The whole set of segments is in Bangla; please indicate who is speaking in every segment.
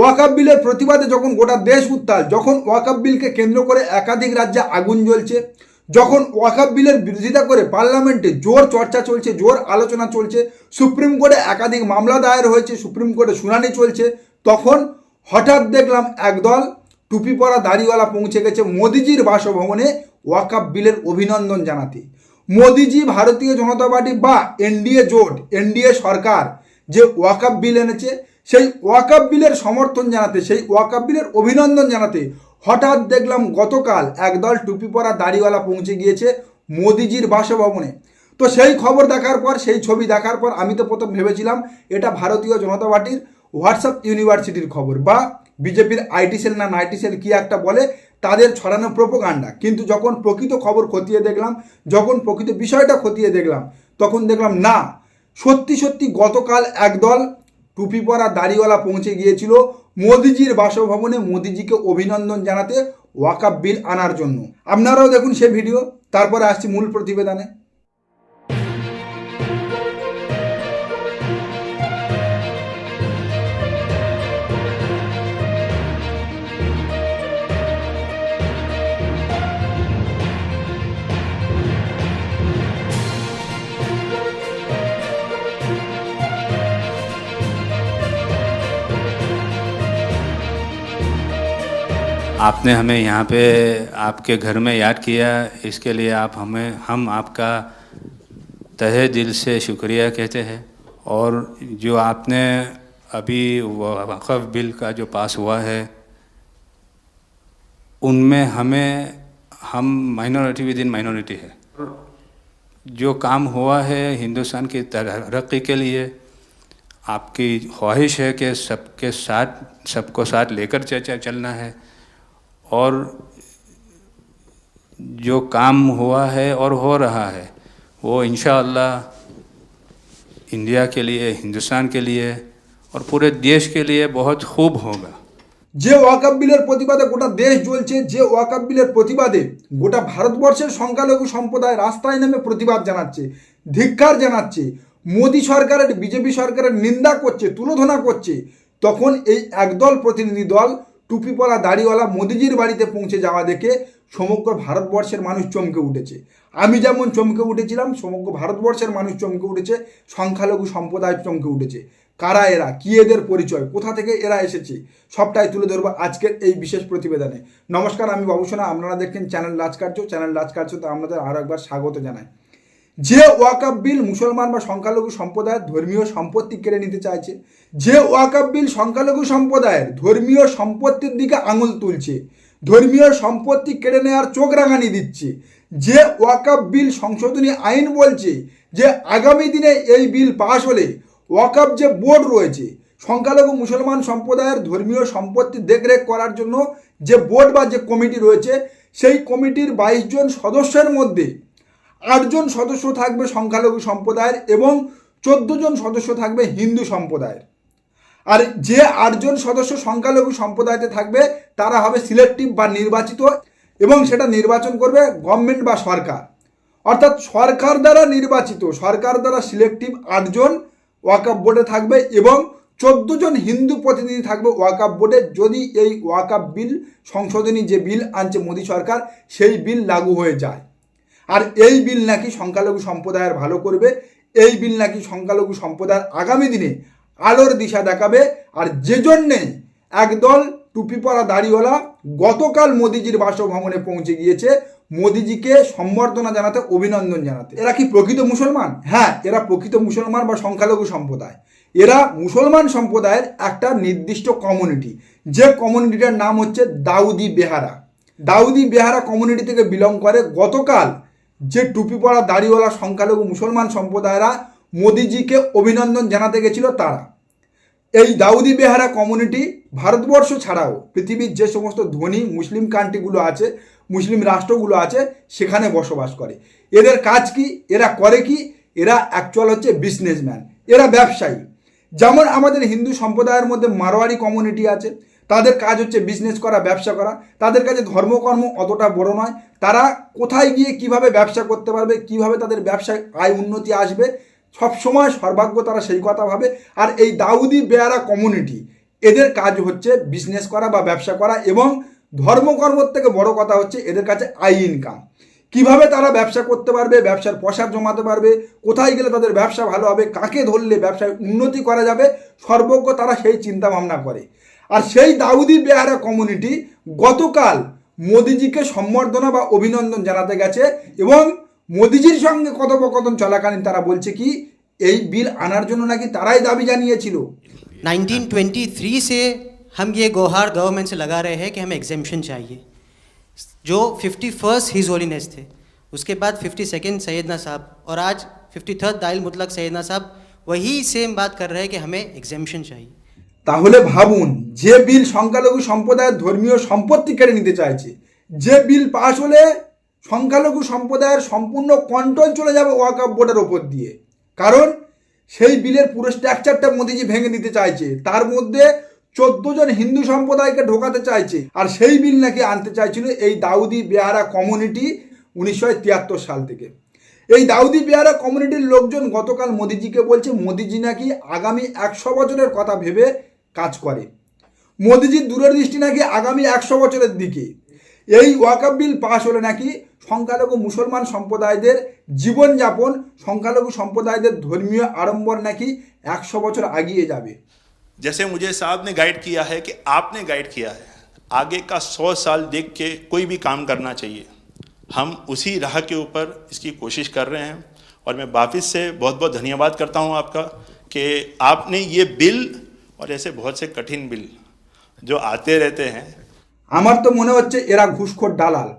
Speaker 1: ওয়াকাব বিলের প্রতিবাদে যখন গোটা দেশ উত্তাল, যখন ওয়াকাব বিলকে কেন্দ্র করে একাধিক রাজ্যে আগুন জ্বলছে, যখন ওয়াকাব বিলের বিরোধিতা করে পার্লামেন্টে জোর চর্চা চলছে, জোর আলোচনা চলছে, সুপ্রিম কোর্টে একাধিক মামলা দায়ের হয়েছে, সুপ্রিম কোর্টে শুনানি চলছে, তখন হঠাৎ দেখলাম একদল টুপি পরা দাড়িওয়ালা পৌঁছে গেছে মোদিজির বাসভবনে ওয়াকাব বিলের অভিনন্দন জানাতে। মোদিজি ভারতীয় জনতা পার্টি বা এনডিএ জোট, এনডিএ সরকার যে ওয়াকাব বিল এনেছে সেই ওয়াকাব বিলের সমর্থন জানাতে, সেই ওয়াকাব বিলের অভিনন্দন জানাতে হঠাৎ দেখলাম গতকাল একদল টুপি পরা দাড়িওয়ালা পৌঁছে গিয়েছে মোদিজির বাসভবনে। তো সেই খবর দেখার পর, সেই ছবি দেখার পর আমি তো প্রথম ভেবেছিলাম এটা ভারতীয় জনতা পার্টির হোয়াটসঅ্যাপ ইউনিভার্সিটির খবর বা বিজেপির আইটি সেল না নাইটি সেল কি একটা বলে, তাদের ছড়ানো প্রোপোগান্ডা। কিন্তু যখন প্রকৃত খবর খতিয়ে দেখলাম, যখন প্রকৃত বিষয়টা খতিয়ে দেখলাম, তখন দেখলাম না, সত্যি সত্যি গতকাল একদল টুপি পরা দাড়িওয়ালা পৌঁছে গিয়েছিল মোদিজির বাসভবনে মোদিজিকে অভিনন্দন জানাতে ওয়াকাব বিল আনার জন্য। আপনারাও দেখুন সে ভিডিও, তারপরে আসছি মূল প্রতিবেদনে।
Speaker 2: आपने हमें यहाँ पे आपके घर में याद किया, इसके लिए आप हमें, हम आपका तहे दिल से शुक्रिया कहते हैं। और जो आपने अभी वक़फ़ बिल का जो पास हुआ है, उनमें हमें, हम माइनॉरिटी विद इन माइनॉरिटी है। जो काम हुआ है हिंदुस्तान की तरक्की के लिए, आपकी ख्वाहिश है कि सबके साथ, सबको साथ लेकर च- च- चलना है। और जो काम हुआ है और हो रहा है वो इन इंडिया के लिए हिंदुस्तान के लिए और पूरे देश के लिए बहुत खूब होगा
Speaker 1: যে ওয়াকাব বিলের প্রতিবাদে গোটা দেশ জ্বলছে যে ওয়াকাব বিলের প্রতিবাদে গোটা ভারতবর্ষের সংখ্যালঘু সম্প্রদায় রাস্তায় নেমে প্রতিবাদ জানাচ্ছে ধিক্কার জানাচ্ছে মোদী সরকারের বিজেপি সরকারের নিন্দা করছে তুলোধনা করছে তখন এই একদল প্রতিনিধি দল টুপি পরা দাড়িওয়ালা মোদিজির বাড়িতে পৌঁছে যাওয়া দেখে সমগ্র ভারতবর্ষের মানুষ চমকে উঠেছে। আমি যেমন চমকে উঠেছিলাম, সমগ্র ভারতবর্ষের মানুষ চমকে উঠেছে, সংখ্যালঘু সম্প্রদায় চমকে উঠেছে। কারা এরা? কি এদের পরিচয়? কোথা থেকে এরা এসেছে? সবটাই তুলে ধরবো আজকের এই বিশেষ প্রতিবেদনে। নমস্কার, আমি বাবুসোনা। আপনারা দেখছেন চ্যানেল রাজকার্য। চ্যানেল রাজকার্যতে আপনাদের আরও একবার স্বাগত জানাই। যে ওয়াকাব বিল মুসলমান বা সংখ্যালঘু সম্প্রদায়ের ধর্মীয় সম্পত্তি কেড়ে নিতে চাইছে, যে ওয়াকাব বিল সংখ্যালঘু সম্প্রদায়ের ধর্মীয় সম্পত্তির দিকে আঙুল তুলছে, ধর্মীয় সম্পত্তি কেড়ে নেওয়ার চোখ রাঙানি দিচ্ছে, যে ওয়াকাব বিল সংশোধনী আইন বলছে যে আগামী দিনে এই বিল পাশ হলে ওয়াকাব যে বোর্ড রয়েছে, সংখ্যালঘু মুসলমান সম্প্রদায়ের ধর্মীয় সম্পত্তি দেখরেখ করার জন্য যে বোর্ড বা যে কমিটি রয়েছে, সেই কমিটির বাইশ জন সদস্যের মধ্যে আটজন সদস্য থাকবে সংখ্যালঘু সম্প্রদায়ের এবং চোদ্দ জন সদস্য থাকবে হিন্দু সম্প্রদায়ের। আর যে আটজন সদস্য সংখ্যালঘু সম্প্রদায়তে থাকবে, তারা হবে সিলেক্টিভ বা নির্বাচিত এবং সেটা নির্বাচন করবে গভর্নমেন্ট বা সরকার। অর্থাৎ সরকার দ্বারা নির্বাচিত, সরকার দ্বারা সিলেক্টিভ আটজন ওয়াকাপ বোর্ডে থাকবে এবং চোদ্দ জন হিন্দু প্রতিনিধি থাকবে ওয়াকাপ বোর্ডে। যদি এই ওয়াকাপ বিল, সংশোধনী যে বিল আনছে মোদী সরকার, সেই বিল লাগু হয়ে যায়। আর এই বিল নাকি সংখ্যালঘু সম্প্রদায়ের ভালো করবে, এই বিল নাকি সংখ্যালঘু সম্প্রদায়ের আগামী দিনে আলোর দিশা দেখাবে, আর যে জন্যে একদল টুপি পরা দাড়িওয়ালা গতকাল মোদিজির বাসভবনে পৌঁছে গিয়েছে, মোদিজিকে সম্বর্ধনা জানাতে, অভিনন্দন জানাতে। এরা কি প্রকৃত মুসলমান? হ্যাঁ এরা প্রকৃত মুসলমান বা সংখ্যালঘু সম্প্রদায়। এরা মুসলমান সম্প্রদায়ের একটা নির্দিষ্ট কমিউনিটি যে কমিউনিটিটার নাম হচ্ছে দাউদি বেহারা। দাউদি বেহারা কমিউনিটি থেকে বিলং করে। গতকাল যে টুপি পরা দাড়িওয়ালা সংখ্যালঘু মুসলমান সম্প্রদায়রা মোদিজিকে অভিনন্দন জানাতে গেছিল তারা। এই দাউদি বেহারা কমিউনিটি ভারতবর্ষ ছাড়াও পৃথিবীর যে সমস্ত ধনী মুসলিম কান্ট্রিগুলো আছে, মুসলিম রাষ্ট্রগুলো আছে, সেখানে বসবাস করে। এদের কাজ কি? এরা করে কি? এরা অ্যাকচুয়াল হচ্ছে বিজনেসম্যান এরা ব্যবসায়ী। যেমন আমাদের হিন্দু সম্প্রদায়ের মধ্যে মারোয়ারি কমিউনিটি আছে তাদের কাজ হচ্ছে বিজনেস করা, ব্যবসা করা। তাদের কাছে ধর্মকর্ম অতটা বড় নয়। তারা কোথায় গিয়ে কীভাবে ব্যবসা করতে পারবে, কীভাবে তাদের ব্যবসায় আয় উন্নতি আসবে সব সময় সর্বাগ্য তারা সেই কথা ভাবে। আর এই দাউদি বেয়ারা কমিউনিটি এদের কাজ হচ্ছে বিজনেস করা বা ব্যবসা করা এবং ধর্মকর্মর থেকে বড় কথা হচ্ছে এদের কাছে আই ইনকাম কীভাবে তারা ব্যবসা করতে পারবে, ব্যবসার প্রসার জমাতে পারবে, কোথায় গেলে তাদের ব্যবসা ভালো হবে, কাকে ধরলে ব্যবসায় উন্নতি করা যাবে, সর্বজ্ঞ তারা সেই চিন্তা ভাবনা করে। আর সেই দাউদি বেহারা কমিউনিটি গতকাল মোদিজিকে সম্বর্ধনা বা অভিনন্দন জানাতে গেছে এবং মোদিজির সঙ্গে কথোপকথন চলাকালীন তারা বলছে কি এই বিল আনার জন্য নাকি তারাই দাবি জানিয়েছিল
Speaker 3: 1923 से हम ये गोहार गवर्नमेंट से लगा रहे हैं कि हमें एग्जेम्पशन चाहिए जो फिफ्टी फर्स्ट हिज होलीनेस थे उसके बाद फिफ्टी सेकेंड सैदना साहब और आज फिफ्टी थर्ड दाइल मुतलक सैदना साहब वही सेम बात कर रहे हैं कि हमें एग्जेम्पशन चाहिए
Speaker 1: তাহলে ভাবুন, যে বিল সংখ্যালঘু সম্প্রদায়ের ধর্মীয় সম্পত্তি কেড়ে নিতে চাইছে, যে বিল পাশ হলে সংখ্যালঘু সম্প্রদায়ের সম্পূর্ণ কন্ট্রোল চলে যাবে ওয়াকআপ বোর্ডের ওপর দিয়ে। কারণ সেই বিলের পুরো স্ট্রাকচারটা মোদিজি ভেঙে দিতে চাইছে। তার মধ্যে চোদ্দ জন হিন্দু সম্প্রদায়কে ঢোকাতে চাইছে। আর সেই বিল নাকি আনতে চাইছিল এই দাউদি বেহারা কমিউনিটি উনিশশো তিয়াত্তর সাল থেকে। এই দাউদি বেহারা কমিউনিটির লোকজন গতকাল মোদিজিকে বলছে, মোদিজি নাকি আগামী একশো বছরের কথা ভেবে কাজ করে মোদিজির দূরদৃষ্টি নাকি আগামী একশো বছরের দিকে এই ওয়াকাব বিল পাশ হলে নাকি সংখ্যালঘু মুসলমান সম্প্রদায়দের জীবনযাপন সংখ্যালঘু সম্প্রদায়দের ধর্মীয় আড়ম্বর নাকি একশো বছর আগিয়ে যাবে
Speaker 4: जैसे मुझे साहब ने गाइड किया है कि आपने गाइड किया है आगे का सौ साल देख के कोई भी काम करना चाहिए हम उसी राह के ऊपर इसकी कोशिश कर रहे हैं और मैं वापस से बहुत बहुत धन्यवाद करता हूं आपका कि आपने ये बिल और ऐसे बहुत से कठिन बिल जो आते रहते हैं
Speaker 1: আমার তো মনে হচ্ছে এরা ঘুষখোর দালাল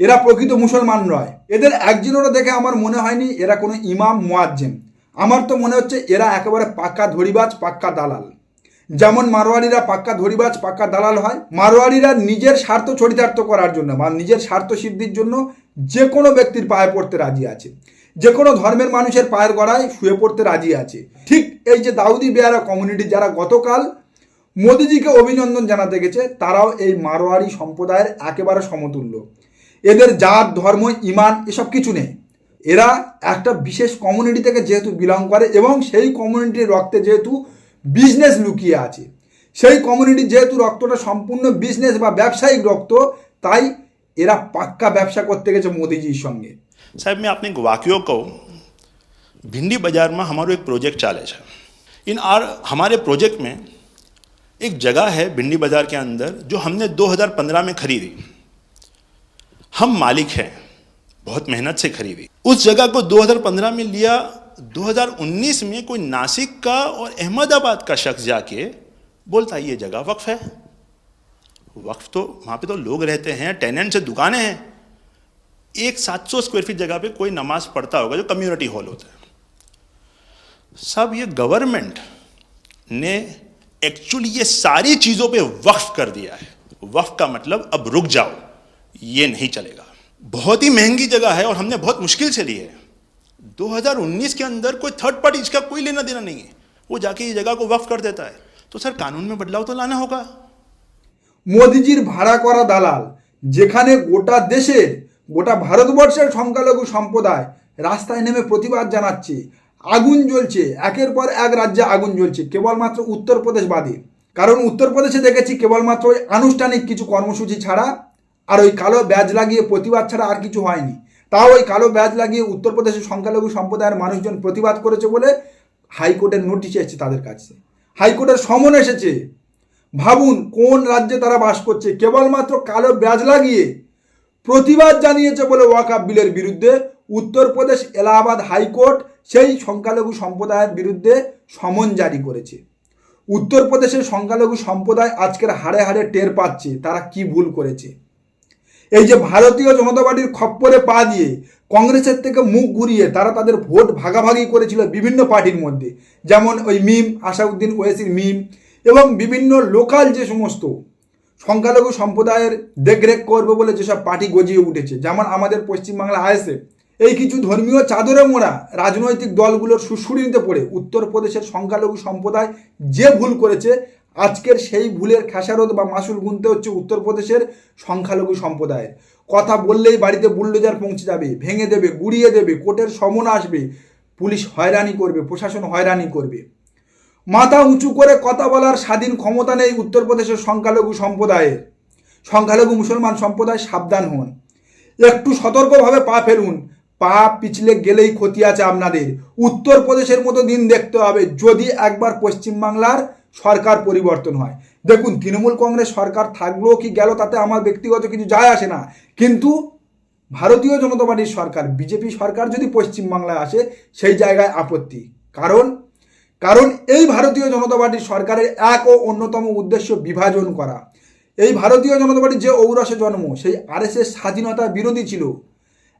Speaker 1: এরা প্রকৃত মুসলমান নয় এদের একজনেরও দেখে আমার মনে হয়নি এরা কোনো ইমাম মোয়াজ্জেম আমার তো মনে হচ্ছে এরা একেবারে পাক্কা ধরিবাজ পাক্কা দালাল যেমন মারোয়ারিরা পাক্কা ধরিবাজ পাক্কা দালাল হয় মারোয়ারিরা নিজের স্বার্থ চরিতার্থ করার জন্য বা নিজের স্বার্থ সিদ্ধির জন্য যে কোনো ব্যক্তির পায়ে পড়তে রাজি আছে যে কোনো ধর্মের মানুষের পায়ের গড়ায় শুয়ে পড়তে রাজি আছে। ঠিক এই যে দাউদি বেয়ারা কমিউনিটি যারা গতকাল মোদিজিকে অভিনন্দন জানাতে গেছে, তারাও এই মারোয়ারি সম্প্রদায়ের একেবারে সমতুল্য। এদের জাত, ধর্ম, ইমান এসব কিছু নেই। এরা একটা বিশেষ কমিউনিটি থেকে যেহেতু বিলং করে এবং সেই কমিউনিটির রক্তে যেহেতু বিজনেস লুকিয়ে আছে। সেই কমিউনিটির যেহেতু রক্তটা সম্পূর্ণ বিজনেস বা ব্যবসায়িক রক্ত, তাই এরা পাক্কা ব্যবসা করতে গেছে মোদিজির সঙ্গে।
Speaker 4: साहब, मैं अपने वाक्यों को भिंडी बाज़ार में हमारो एक प्रोजेक्ट चाले है इन आर, हमारे प्रोजेक्ट में एक जगह है भिंडी बाज़ार के अंदर, जो हमने 2015 में खरीदी। हम मालिक हैं, बहुत मेहनत से खरीदी। उस जगह को 2015 में लिया 2019 में कोई नासिक का और अहमदाबाद का शख्स जाके बोलता है ये जगह वक्फ है। वक्फ तो वहाँ पे तो लोग रहते हैं, टेनेंट से दुकानें हैं। एक 700 स्क्वायर फीट जगह पे कोई नमाज पढ़ता होगा जो कम्युनिटी हॉल होता है सब ये गवर्नमेंट ने एक्चुअली ये सारी चीज़ों पे वक्फ कर दिया है वक्फ का मतलब अब रुक जाओ ये नहीं चलेगा बहुत ही महंगी जगह है और हमने बहुत मुश्किल से ली है 2019 के अंदर कोई थर्ड पार्टी इसका कोई लेना देना नहीं है वो जाके ये जगह को वक्फ कर देता है तो सर कानून में बदलाव तो लाना होगा
Speaker 1: মোদিজির ভাড়া করা দালাল যেখানে গোটা দেশের গোটা ভারতবর্ষের সংখ্যালঘু সম্প্রদায় রাস্তায় নেমে প্রতিবাদ জানাচ্ছে। আগুন জ্বলছে। একের পর এক রাজ্যে আগুন জ্বলছে। কেবলমাত্র উত্তরপ্রদেশ বাদে। কারণ উত্তরপ্রদেশে দেখেছি কেবলমাত্র ওই আনুষ্ঠানিক কিছু কর্মসূচি ছাড়া আর ওই কালো ব্যাজ লাগিয়ে প্রতিবাদ ছাড়া আর কিছু হয়নি। তাও ওই কালো ব্যাজ লাগিয়ে উত্তরপ্রদেশের সংখ্যালঘু সম্প্রদায়ের মানুষজন প্রতিবাদ করেছে বলে হাইকোর্টের নোটিশ এসেছে তাদের কাছে। হাইকোর্টের সমন এসেছে। ভাবুন কোন রাজ্যে তারা বাস করছে। কেবলমাত্র কালো ব্যাজ লাগিয়ে প্রতিবাদ জানিয়েছে বলে ওয়াকাব বিলের বিরুদ্ধে। উত্তরপ্রদেশ এলাহাবাদ হাইকোর্ট সেই সংখ্যালঘু সম্প্রদায়ের বিরুদ্ধে সমন জারি করেছে। উত্তরপ্রদেশের সংখ্যালঘু সম্প্রদায় আজকের হাড়ে হাড়ে টের পাচ্ছে, তারা কি ভুল করেছে? এই যে ভারতীয় জনতা পার্টির খপ্পরে পা দিয়ে কংগ্রেসের থেকে মুখ ঘুরিয়ে তারা তাদের ভোট ভাগাভাগি করেছিল বিভিন্ন পার্টির মধ্যে, যেমন ওই মিম আসাউদ্দিন ওয়েসির মিম এবং বিভিন্ন লোকাল যে সমস্ত সংখ্যালঘু সম্প্রদায়ের দেখরেখ করবে বলে যেসব পার্টি গজিয়ে উঠেছে, যেমন আমাদের পশ্চিমবাংলা আইএসএফ, এই কিছু ধর্মীয় চাদরে মোড়া রাজনৈতিক দলগুলোর সুশুরিতে পড়ে। উত্তরপ্রদেশের সংখ্যালঘু সম্প্রদায় যে ভুল করেছে, আজকের সেই ভুলের খেসারত বা মাসুল গুনতে হচ্ছে উত্তরপ্রদেশের সংখ্যালঘু সম্প্রদায়ের। কথা বললেই বাড়িতে বুল্ডোজার পৌঁছে যাবে, ভেঙে দেবে, গুড়িয়ে দেবে, কোর্টের সমন আসবে, পুলিশ হয়রানি করবে, প্রশাসন হয়রানি করবে। মাথা উঁচু করে কথা বলার স্বাধীন ক্ষমতা নেই উত্তরপ্রদেশের সংখ্যালঘু সম্প্রদায়ের সংখ্যালঘু মুসলমান সম্প্রদায় সাবধান হন। একটু সতর্কভাবে পা ফেলুন। পা পিছলে গেলেই ক্ষতি আছে আপনাদের। উত্তরপ্রদেশের মতো দিন দেখতে হবে যদি একবার পশ্চিমবাংলার সরকার পরিবর্তন হয়। দেখুন, তৃণমূল কংগ্রেস সরকার থাকল কি গেল তাতে আমার ব্যক্তিগত কিছু যায় আসে না। কিন্তু ভারতীয় জনতা পার্টির সরকার, বিজেপি সরকার যদি পশ্চিমবাংলায় আসে, সেই জায়গায় আপত্তি। কারণ কারণ এই ভারতীয় জনতা পার্টির সরকারের এক ও অন্যতম উদ্দেশ্য বিভাজন করা। এই ভারতীয় জনতা পার্টির যে ঔরসে জন্ম, সেই আরএসএস স্বাধীনতা বিরোধী ছিল।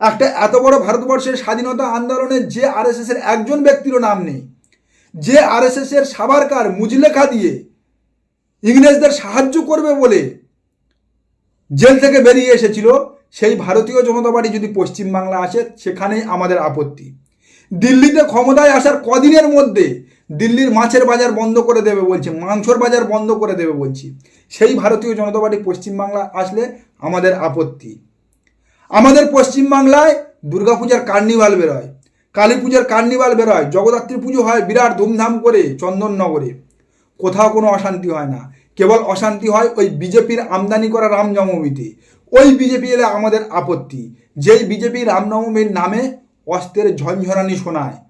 Speaker 1: একটা এত বড় ভারতবর্ষের স্বাধীনতা আন্দোলনে যে আরএসএস এর একজন ব্যক্তিরও নাম নেই। যে আরএসএস এর সাবারকার মুজলেখা দিয়ে ইংরেজদের সাহায্য করবে বলে জেল থেকে বেরিয়ে এসেছিল, সেই ভারতীয় জনতা পার্টি যদি পশ্চিমবাংলা আসে, সেখানেই আমাদের আপত্তি। দিল্লিতে ক্ষমতায় আসার কদিনের মধ্যে দিল্লির মাছের বাজার বন্ধ করে দেবে বলছে, মাংসর বাজার বন্ধ করে দেবে বলছি। সেই ভারতীয় জনতা পার্টি পশ্চিমবাংলা আসলে আমাদের আপত্তি। আমাদের পশ্চিমবাংলায় দুর্গাপূজার কার্নিভাল বেরোয় কালী পূজার কার্নিভাল বেরোয়, জগদ্ধাত্রী পুজো হয় বিরাট ধুমধাম করে চন্দননগরে। কোথাও কোনো অশান্তি হয় না। কেবল অশান্তি হয় ওই বিজেপির আমদানি করা রামনবমীতে ওই বিজেপি এলে আমাদের আপত্তি। যেই বিজেপি রামনবমীর নামে অস্ত্রের ঝঞ্ঝরানি শোনায়।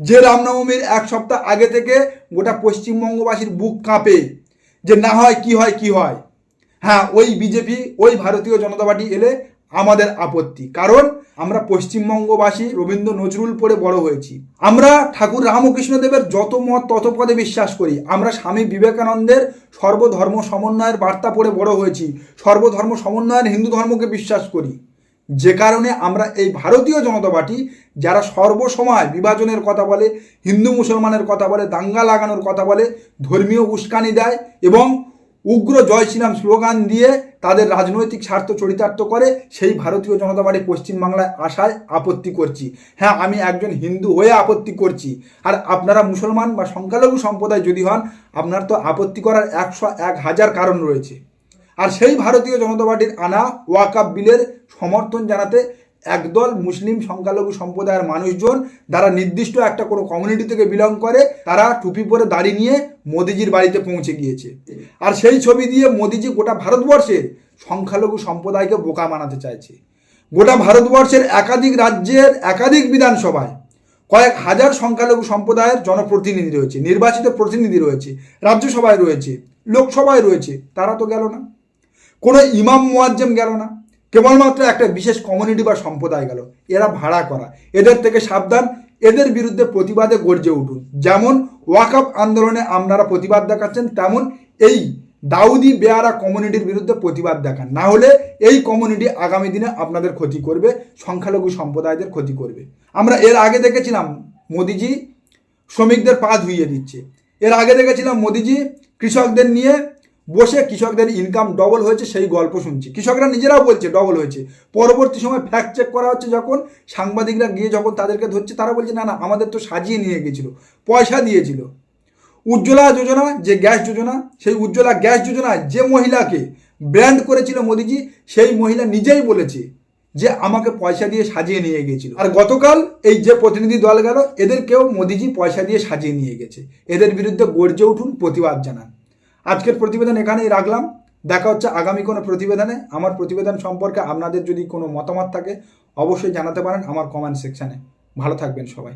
Speaker 1: যে রামনবমীর এক সপ্তাহ আগে থেকে গোটা পশ্চিমবঙ্গবাসীর বুক কাঁপে যে না হয় কি হয় কি হয়। হ্যাঁ ওই বিজেপি, ওই ভারতীয় জনতা পার্টি এলে আমাদের আপত্তি। কারণ আমরা পশ্চিমবঙ্গবাসী রবীন্দ্র নজরুল পড়ে বড় হয়েছি। আমরা ঠাকুর রামকৃষ্ণ দেবের যত মত তত পদে বিশ্বাস করি। আমরা স্বামী বিবেকানন্দের সর্বধর্ম সমন্বয়ের বার্তা পড়ে বড় হয়েছি। সর্বধর্ম সমন্বয়ের হিন্দু ধর্মকে বিশ্বাস করি। যে কারণে আমরা এই ভারতীয় জনতা পার্টি, যারা সর্বসময় বিভাজনের কথা বলে, হিন্দু মুসলমানের কথা বলে, দাঙ্গা লাগানোর কথা বলে, ধর্মীয় উস্কানি দেয় এবং উগ্র জয় শ্রীরাম স্লোগান দিয়ে তাদের রাজনৈতিক স্বার্থ চরিতার্থ করে, সেই ভারতীয় জনতা পার্টি পশ্চিমবাংলায় আসায় আপত্তি করছি। হ্যাঁ আমি একজন হিন্দু হয়ে আপত্তি করছি। আর আপনারা মুসলমান বা সংখ্যালঘু সম্প্রদায় যদি হন, আপনার তো আপত্তি করার একশো এক হাজার কারণ রয়েছে। আর সেই ভারতীয় জনতা পার্টির আনা ওয়াকাপ বিলের সমর্থন জানাতে একদল মুসলিম সংখ্যালঘু সম্প্রদায়ের মানুষজন যারা নির্দিষ্ট একটা কোনো কমিউনিটি থেকে বিলং করে, তারা টুপি পরে দাড়ি নিয়ে মোদিজির বাড়িতে পৌঁছে গিয়েছে। আর সেই ছবি দিয়ে মোদিজি গোটা ভারতবর্ষের সংখ্যালঘু সম্প্রদায়কে বোকা মানাতে চাইছে। গোটা ভারতবর্ষের একাধিক রাজ্যের একাধিক বিধানসভায় কয়েক হাজার সংখ্যালঘু সম্প্রদায়ের জনপ্রতিনিধি রয়েছে, নির্বাচিত প্রতিনিধি রয়েছে, রাজ্যসভায় রয়েছে, লোকসভায় রয়েছে, তারা তো গেল না। কোনো ইমাম মোয়াজ্জেম গেল না। কেবলমাত্র একটা বিশেষ কমিউনিটি বা সম্প্রদায় গেল। এরা ভাড়া করা। এদের থেকে সাবধান। এদের বিরুদ্ধে প্রতিবাদে গর্জে উঠুন। যেমন ওয়াকআপ আন্দোলনে আপনারা প্রতিবাদ দেখাচ্ছেন, তেমন এই দাউদি বেয়ারা কমিউনিটির বিরুদ্ধে প্রতিবাদ দেখান। না হলে এই কমিউনিটি আগামী দিনে আপনাদের ক্ষতি করবে, সংখ্যালঘু সম্প্রদায়দের ক্ষতি করবে। আমরা এর আগে দেখেছিলাম, মোদিজি শ্রমিকদের পা ধুইয়ে দিচ্ছে। এর আগে দেখেছিলাম, মোদিজি কৃষকদের নিয়ে বসে কৃষকদের ইনকাম ডবল হয়েছে, সেই গল্প শুনছি। কৃষকরা নিজেরাও বলছে ডবল হয়েছে। পরবর্তী সময় ফ্যাক্ট চেক করা হচ্ছে যখন সাংবাদিকরা গিয়ে যখন তাদেরকে ধরছে, তারা বলছে, না না, আমাদের তো সাজিয়ে নিয়ে গেছিল পয়সা দিয়েছিল। উজ্জ্বলা যোজনা, যে গ্যাস যোজনা, সেই উজ্জ্বলা গ্যাস যোজনায় যে মহিলাকে ব্র্যান্ড করেছিল মোদিজি, সেই মহিলা নিজেই বলেছে যে আমাকে পয়সা দিয়ে সাজিয়ে নিয়ে গিয়েছিল। আর গতকাল এই যে প্রতিনিধি দল গেল, এদেরকেও মোদিজি পয়সা দিয়ে সাজিয়ে নিয়ে গেছে। এদের বিরুদ্ধে গর্জে উঠুন, প্রতিবাদ জানান। আজকের প্রতিবেদন এখানেই রাখলাম। দেখা হচ্ছে আগামী কোনো প্রতিবেদনে। আমার প্রতিবেদন সম্পর্কে আপনাদের যদি কোনো মতামত থাকে, অবশ্যই জানাতে পারেন আমার কমেন্ট সেকশানে ভালো থাকবেন সবাই।